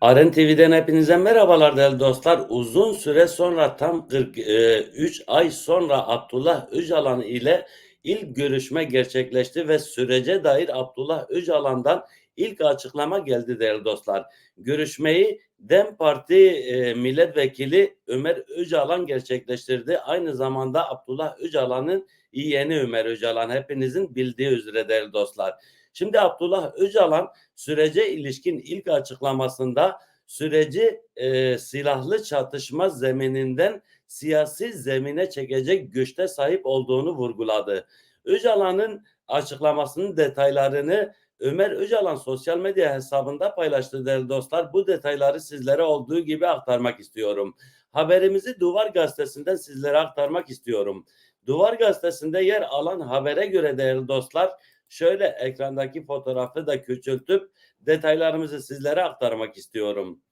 Aren TV'den hepinize merhabalar değerli dostlar. Uzun süre sonra tam 43 ay sonra Abdullah Öcalan ile ilk görüşme gerçekleşti ve sürece dair Abdullah Öcalan'dan ilk açıklama geldi değerli dostlar. Görüşmeyi DEM Parti e, milletvekili Ömer Öcalan gerçekleştirdi. Aynı zamanda Abdullah Öcalan'ın yeğeni Ömer Öcalan hepinizin bildiği üzere değerli dostlar. Şimdi Abdullah Öcalan sürece ilişkin ilk açıklamasında süreci e, silahlı çatışma zemininden siyasi zemine çekecek güçte sahip olduğunu vurguladı. Öcalan'ın açıklamasının detaylarını Ömer Öcalan sosyal medya hesabında paylaştı değerli dostlar. Bu detayları sizlere olduğu gibi aktarmak istiyorum. Haberimizi Duvar Gazetesi'nden sizlere aktarmak istiyorum. Duvar Gazetesi'nde yer alan habere göre değerli dostlar şöyle ekrandaki fotoğrafı da küçültüp detaylarımızı sizlere aktarmak istiyorum.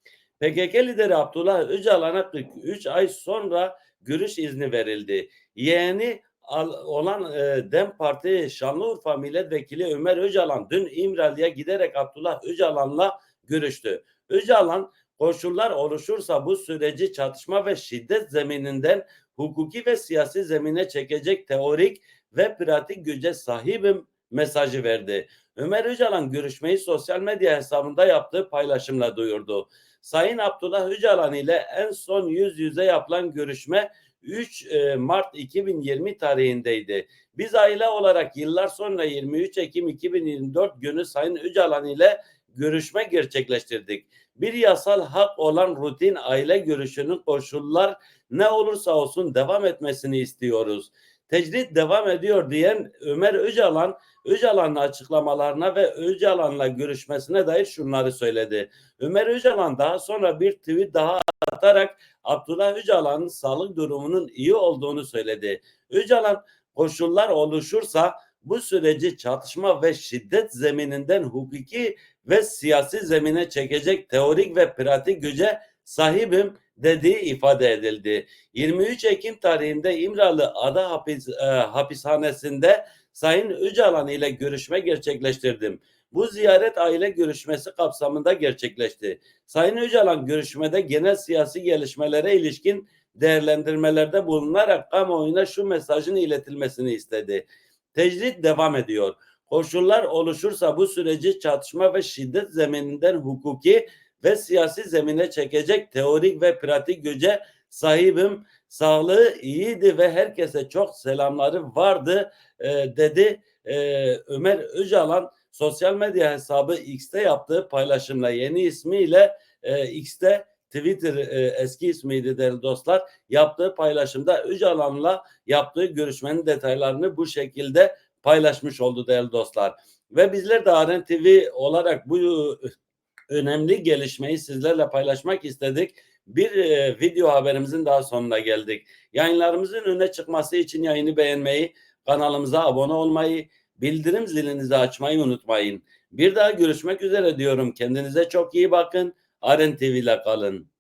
PKK lideri Abdullah Öcalan'a 43 ay sonra görüş izni verildi. Yeğeni olan e, DEM Parti Şanlıurfa Milletvekili Ömer Öcalan dün İmralı'ya giderek Abdullah Öcalan'la görüştü. Öcalan koşullar oluşursa bu süreci çatışma ve şiddet zemininden hukuki ve siyasi zemine çekecek teorik ve pratik güce sahibim mesajı verdi. Ömer Öcalan görüşmeyi sosyal medya hesabında yaptığı paylaşımla duyurdu. Sayın Abdullah Öcalan ile en son yüz yüze yapılan görüşme 3 e, Mart 2020 tarihindeydi. Biz aile olarak yıllar sonra 23 Ekim 2024 günü Sayın Öcalan ile görüşme gerçekleştirdik. Bir yasal hak olan rutin aile görüşünün koşullar ne olursa olsun devam etmesini istiyoruz tecrit devam ediyor diyen Ömer Öcalan, Öcalan'ın açıklamalarına ve Öcalan'la görüşmesine dair şunları söyledi. Ömer Öcalan daha sonra bir tweet daha atarak Abdullah Öcalan'ın sağlık durumunun iyi olduğunu söyledi. Öcalan koşullar oluşursa bu süreci çatışma ve şiddet zemininden hukuki ve siyasi zemine çekecek teorik ve pratik güce sahibim dediği ifade edildi. 23 Ekim tarihinde İmralı Ada Hapis, e, Hapishanesi'nde Sayın Öcalan ile görüşme gerçekleştirdim. Bu ziyaret aile görüşmesi kapsamında gerçekleşti. Sayın Öcalan görüşmede genel siyasi gelişmelere ilişkin değerlendirmelerde bulunarak kamuoyuna şu mesajın iletilmesini istedi. Tecrit devam ediyor. Koşullar oluşursa bu süreci çatışma ve şiddet zemininden hukuki ve siyasi zemine çekecek teorik ve pratik güce sahibim. Sağlığı iyiydi ve herkese çok selamları vardı e, dedi e, Ömer Öcalan sosyal medya hesabı X'te yaptığı paylaşımla yeni ismiyle e, X'te Twitter e, eski ismiydi değerli dostlar. Yaptığı paylaşımda Öcalan'la yaptığı görüşmenin detaylarını bu şekilde paylaşmış oldu değerli dostlar. Ve bizler de Aren TV olarak bu önemli gelişmeyi sizlerle paylaşmak istedik. Bir e, video haberimizin daha sonuna geldik. Yayınlarımızın öne çıkması için yayını beğenmeyi, kanalımıza abone olmayı, bildirim zilinizi açmayı unutmayın. Bir daha görüşmek üzere diyorum. Kendinize çok iyi bakın. Aren TV ile kalın.